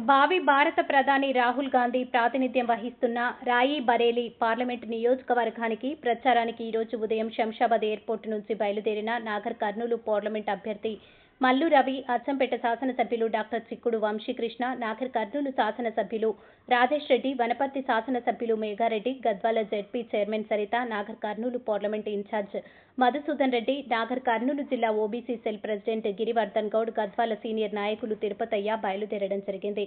భావి భారత ప్రధాని రాహుల్ గాంధీ ప్రాతినిధ్యం వహిస్తున్న రాయి బరేలీ పార్లమెంటు నియోజకవర్గానికి ప్రచారానికి ఈరోజు ఉదయం శంషాబాద్ ఎయిర్పోర్టు నుంచి బయలుదేరిన నాగర్ కర్నూలు పార్లమెంట్ అభ్యర్థి మల్లు రవి అచ్చంపేట శాసనసభ్యులు డాక్టర్ చిక్కుడు వంశీకృష్ణ నాగర్ కర్నూలు శాసనసభ్యులు రాజేష్ రెడ్డి వనపర్తి శాసనసభ్యులు Meghareddy Gadwal ZP chairman Saritha Nagar Kurnool parliament in charge Madhusudan Reddy Nagar Kurnool జిల్లా OBC cell president Girivardhan Goud Gadwal senior నాయకులు తిరుపతయ్య బయలుదేరడం జరిగింది.